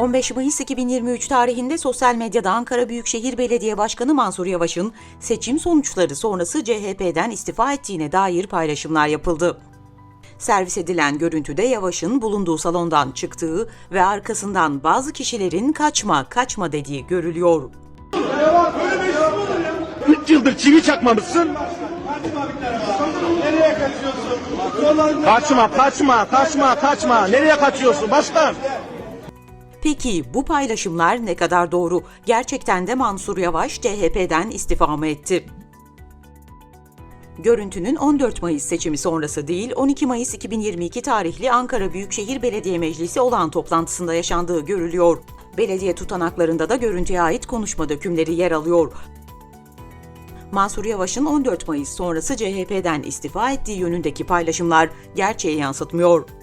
15 Mayıs 2023 tarihinde sosyal medyada Ankara Büyükşehir Belediye Başkanı Mansur Yavaş'ın seçim sonuçları sonrası CHP'den istifa ettiğine dair paylaşımlar yapıldı. Servis edilen görüntüde Yavaş'ın bulunduğu salondan çıktığı ve arkasından bazı kişilerin kaçma kaçma dediği görülüyor. 3 yıldır çivi çakmamışsın. Nereye kaçıyorsun? Kaçma, kaçma, kaçma, kaçma. Nereye kaçıyorsun başkan? Peki bu paylaşımlar ne kadar doğru? Gerçekten de Mansur Yavaş CHP'den istifa mı etti? Görüntünün 14 Mayıs seçimi sonrası değil, 12 Mayıs 2022 tarihli Ankara Büyükşehir Belediye Meclisi olağan toplantısında yaşandığı görülüyor. Belediye tutanaklarında da görüntüye ait konuşma dökümleri yer alıyor. Mansur Yavaş'ın 14 Mayıs sonrası CHP'den istifa ettiği yönündeki paylaşımlar gerçeği yansıtmıyor.